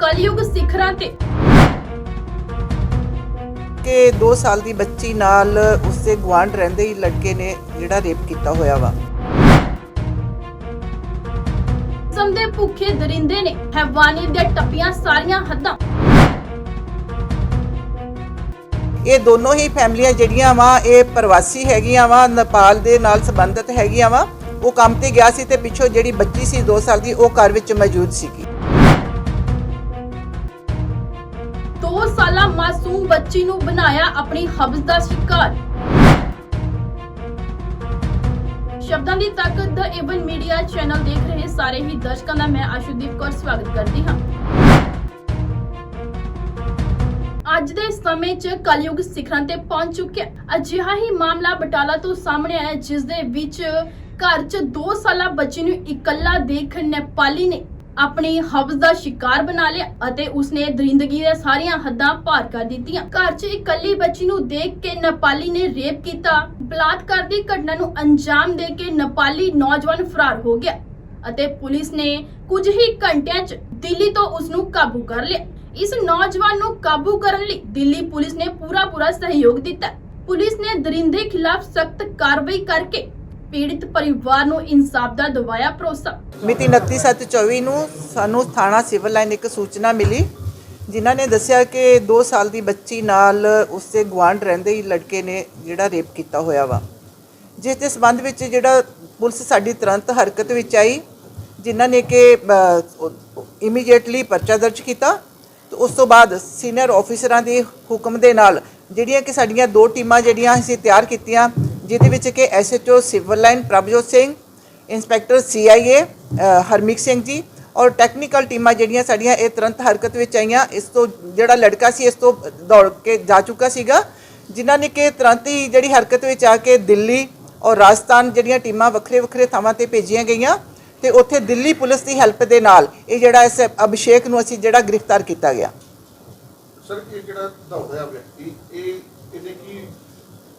ਕਲਯੁਗ ਸਿਖਰਾਂ ਤੇ। ਕਿ 2 ਸਾਲ ਦੀ ਬੱਚੀ ਨਾਲ ਉਸਦੇ ਗੁਆਂਢ ਰਹਿੰਦੇ ਹੀ ਲੜਕੇ ਨੇ ਜਿਹੜਾ ਰੇਪ ਕੀਤਾ ਹੋਇਆ ਵਾ। ਦੇ ਭੁੱਖੇ ਦਰਿੰਦੇ ਨੇ ਹੈਵਾਨੀਅਤ ਦੇ ਟੱਪੀਆਂ ਸਾਰੀਆਂ ਹੱਦਾਂ। ਇਹ ਦੋਨੋਂ ਹੀ ਫੈਮਲੀਆਂ ਜਿਹੜੀਆਂ ਵਾ ਇਹ ਪ੍ਰਵਾਸੀ ਹੈਗੀਆਂ ਵਾ ਨੇਪਾਲ ਦੇ ਨਾਲ ਸੰਬੰਧਿਤ ਹੈਗੀਆਂ ਵਾ। ਉਹ ਕੰਮ ਤੇ ਗਿਆ ਸੀ ਤੇ ਪਿੱਛੋਂ ਜਿਹੜੀ ਬੱਚੀ ਸੀ 2 ਸਾਲ ਦੀ ਉਹ ਘਰ ਵਿੱਚ ਮੌਜੂਦ ਸੀਗੀ। ਬੱਚੀ ਨੂੰ ਬਣਾਇਆ ਆਪਣੀ ਹਵਸ ਦਾ ਸ਼ਿਕਾਰ। ਸ਼ਬਦਾਂ ਦੀ ਤਾਕਤ ਦਾ ਏਵਨ ਮੀਡੀਆ ਚੈਨਲ ਦੇਖ ਰਹੇ ਸਾਰੇ ਹੀ ਦਰਸ਼ਕਾਂ ਦਾ ਮੈਂ ਆਸ਼ੂਦੀਪ ਕੌਰ ਸਵਾਗਤ ਕਰਦੀ ਹਾਂ। ਅੱਜ ਦੇ ਸਮੇਂ 'ਚ ਕਲਯੁਗ ਸਿਖਰਾਂ ਤੇ ਪਹੁੰਚ ਚੁੱਕਿਆ ਅਜਿਹਾ ਹੀ ਮਾਮਲਾ ਬਟਾਲਾ ਤੋਂ ਸਾਹਮਣੇ ਆਇਆ ਜਿਸ ਦੇ ਵਿੱਚ ਘਰ 'ਚ 2 ਸਾਲਾ ਬੱਚੀ ਨੂੰ ਇਕੱਲਾ ਦੇਖ ਨੇਪਾਲੀ ਨੇ ਆਪਣੀ ਹਵਸ ਦਾ ਸ਼ਿਕਾਰ ਬਣਾ ਲਿਆ ਅਤੇ ਉਸਨੇ ਦਰਿੰਦਗੀ ਦੀਆਂ ਸਾਰੀਆਂ ਹੱਦਾਂ ਪਾਰ ਕਰ ਦਿੱਤੀਆਂ। ਘਰ 'ਚ ਇਕੱਲੀ ਬੱਚੀ ਨੂੰ ਦੇਖ ਕੇ ਨੇਪਾਲੀ ਨੇ ਰੇਪ ਕੀਤਾ। ਬਲਾਤਕਾਰ ਦੀ ਘਟਨਾ ਨੂੰ ਅੰਜਾਮ ਦੇ ਕੇ ਨੇਪਾਲੀ ਨੌਜਵਾਨ ਫਰਾਰ ਹੋ ਗਿਆ ਅਤੇ ਪੁਲਿਸ ਨੇ ਕੁਝ ਹੀ ਘੰਟਿਆਂ 'ਚ ਦਿੱਲੀ ਤੋਂ ਉਸ ਨੂੰ ਕਾਬੂ ਕਰ ਲਿਆ। ਇਸ ਨੌਜਵਾਨ ਨੂੰ ਕਾਬੂ ਕਰਨ ਲਈ ਦਿੱਲੀ ਪੁਲਿਸ ਨੇ ਪੂਰਾ ਪੂਰਾ ਸਹਿਯੋਗ ਦਿੱਤਾ। ਪੁਲਿਸ ਨੇ ਦਰਿੰਦੇ ਖਿਲਾਫ ਸਖਤ ਕਾਰਵਾਈ ਕਰਕੇ ਪੀੜਿਤ ਪਰਿਵਾਰ ਨੂੰ ਇਨਸਾਫ ਦਾ ਦਵਾਇਆ ਭਰੋਸਾ। ਮਿਤੀ 29/7/24 ਨੂੰ ਸਾਨੂੰ ਥਾਣਾ ਸਿਵਲ ਲਾਈਨ ਇੱਕ ਸੂਚਨਾ ਮਿਲੀ, ਜਿਨ੍ਹਾਂ ਨੇ ਦੱਸਿਆ ਕਿ 2 ਸਾਲ ਦੀ ਬੱਚੀ ਨਾਲ ਉਸਦੇ ਗੁਆਂਢ ਰਹਿੰਦੇ ਹੀ ਲੜਕੇ ਨੇ ਜਿਹੜਾ ਰੇਪ ਕੀਤਾ ਹੋਇਆ ਵਾ। ਜਿਸ ਦੇ ਸਬੰਧ ਵਿੱਚ ਜਿਹੜਾ ਪੁਲਿਸ ਸਾਡੀ ਤੁਰੰਤ ਹਰਕਤ ਵਿੱਚ ਆਈ, ਜਿਨ੍ਹਾਂ ਨੇ ਕਿ ਇਮੀਡੀਏਟਲੀ ਪਰਚਾ ਦਰਜ ਕੀਤਾ, ਤੇ ਉਸ ਤੋਂ ਬਾਅਦ ਸੀਨੀਅਰ ਆਫੀਸਰਾਂ ਦੇ ਹੁਕਮ ਦੇ ਨਾਲ ਜਿਹੜੀਆਂ ਕਿ ਸਾਡੀਆਂ ਦੋ ਟੀਮਾਂ ਜਿਹੜੀਆਂ ਅਸੀਂ ਤਿਆਰ ਕੀਤੀਆਂ ਜਿਹਦੇ ਵਿੱਚ ਕਿ SHO civil line Prabhjot Singh inspector CIA Harmeek Singh ji ਔਰ ਟੈਕਨੀਕਲ ਟੀਮਾਂ ਜਿਹੜੀਆਂ ਸਾਡੀਆਂ ਇਹ ਤੁਰੰਤ ਹਰਕਤ ਵਿੱਚ ਆਈਆਂ। ਇਸ ਤੋਂ ਜਿਹੜਾ ਲੜਕਾ ਸੀ, ਇਸ ਤੋਂ ਦੌੜ ਕੇ ਜਾ ਚੁੱਕਾ ਸੀਗਾ, ਜਿਨ੍ਹਾਂ ਨੇ ਕਿ ਤੁਰੰਤ ਹੀ ਜਿਹੜੀ ਹਰਕਤ ਵਿੱਚ ਆ ਕੇ ਦਿੱਲੀ ਔਰ ਰਾਜਸਥਾਨ ਜਿਹੜੀਆਂ ਟੀਮਾਂ ਵੱਖਰੇ ਵੱਖਰੇ ਥਾਵਾਂ ਤੇ ਭੇਜੀਆਂ ਗਈਆਂ ਤੇ ਉੱਥੇ ਦਿੱਲੀ ਪੁਲਿਸ ਦੀ ਹੈਲਪ ਦੇ ਨਾਲ ਇਹ ਜਿਹੜਾ ਇਸ ਅਭਿਸ਼ੇਕ ਨੂੰ ਅਸੀਂ ਜਿਹੜਾ ਗ੍ਰਿਫਤਾਰ ਕੀਤਾ ਗਿਆ। ਸਰ, ਇਹ ਜਿਹੜਾ ਦੌੜਿਆ ਵਿਅਕਤੀ, ਇਹ ਇਹਨੇ ਕੀ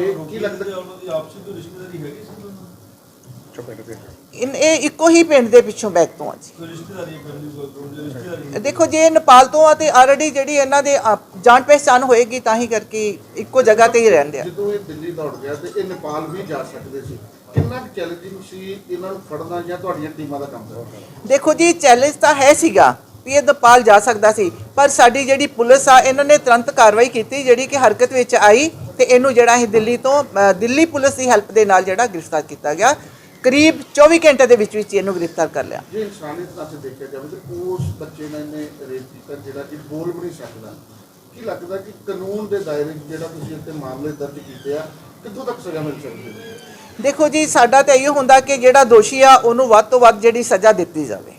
ਇਹ ਕੀ ਲੱਗਦਾ? ਉਹਨਾਂ ਦੀ ਆਪਸੀ ਕੋਈ ਰਿਸ਼ਤੇਦਾਰੀ ਹੈਗੀ ਸੀ ਉਹਨਾਂ ਨਾਲ? ਇਨ ਇਹ ਇੱਕੋ ਹੀ ਪਿੰਡ ਦੇ ਪਿੱਛੋਂ ਬੈਕ ਤੋਂ ਆ ਜੀ। ਕੋਈ ਰਿਸ਼ਤੇਦਾਰੀ ਹੈ ਫੈਮਿਲੀ ਕੋਲ ਕੋਈ ਰਿਸ਼ਤੇਦਾਰੀ ਦੇਖੋ ਜੇ ਇਹ ਨੇਪਾਲ ਤੋਂ ਆ ਤੇ ਆਲਰੇਡੀ ਜਿਹੜੀ ਇਹਨਾਂ ਦੇ ਆਪ- ਜਾਣ ਪਹਿਚਾਣ ਹੋਏਗੀ ਤਾਂ ਹੀ ਕਰਕੇ ਇੱਕੋ ਜਗ੍ਹਾ ਤੇ ਹੀ ਰਹਿੰਦੇ ਆ। ਜਦੋਂ ਇਹ ਦਿੱਲੀ ਦੌੜ ਗਿਆ ਤੇ ਇਹ ਨੇਪਾਲ ਵੀ ਜਾ ਸਕਦੇ ਸੀ ਕਿੰਨਾ ਚੈਲੰਜਿੰਗ ਸੀ ਇਹਨਾਂ ਨੂੰ ਫੜਨਾ ਜਾਂ ਤੁਹਾਡੀਆਂ ਟੀਮਾਂ ਦਾ ਕੰਮ ਕਰਨਾ ਦੇਖੋ ਜੀ ਚੈਲੰਜ ਤਾਂ ਹੈ ਸੀਗਾ ਵੀ ਇਹ ਨੇਪਾਲ ਜਾ ਸਕਦਾ ਸੀ ਪਰ ਸਾਡੀ ਜਿਹੜੀ ਪੁਲਿਸ ਆ ਇਹਨਾਂ ਨੇ ਤੁਰੰਤ ਕਾਰਵਾਈ ਕੀਤੀ ਜਿਹੜੀ ਕਿ ਹਰਕਤ ਵਿੱਚ ਆਈ। ਤੇ ਇਹਨੂੰ ਜਿਹੜਾ ਇਹ ਦਿੱਲੀ ਤੋਂ ਦਿੱਲੀ ਪੁਲਿਸ ਦੀ ਹੈਲਪ ਦੇ ਨਾਲ ਜਿਹੜਾ ਗ੍ਰਿਫਤਾਰ ਕੀਤਾ ਗਿਆ ਕਰੀਬ 24 ਘੰਟੇ ਦੇ ਵਿੱਚ ਵਿੱਚ ਇਹਨੂੰ ਗ੍ਰਿਫਤਾਰ ਕਰ ਲਿਆ। ਜੇ ਇਨਸਾਨੀਅਤ ਨਾਲ ਦੇਖਿਆ ਜਾਵੇ ਤੇ ਉਸ ਬੱਚੇ ਨਾਲ ਇਹਨੇ ਰੇਪ ਕੀਤਾ ਜਿਹੜਾ ਕਿ ਬੋਲ ਵੀ ਨਹੀਂ ਸਕਦਾ। ਕੀ ਲੱਗਦਾ ਕਿ ਕਾਨੂੰਨ ਦੇ ਦਾਇਰੇ ਜਿਹੜਾ ਤੁਸੀਂ ਇੱਥੇ ਮਾਮਲੇ ਦਰਜ ਕੀਤੇ ਆ ਕਿੱਥੋਂ ਤੱਕ ਸਜ਼ਾ ਮਿਲ ਸਕਦੀ ਹੈ? ਦੇਖੋ ਜੀ ਸਾਡਾ ਤਾਂ ਇਹੋ ਹੁੰਦਾ ਕਿ ਜਿਹੜਾ ਦੋਸ਼ੀ ਆ ਉਹਨੂੰ ਵੱਧ ਤੋਂ ਵੱਧ ਜਿਹੜੀ ਸਜ਼ਾ ਦਿੱਤੀ ਜਾਵੇ।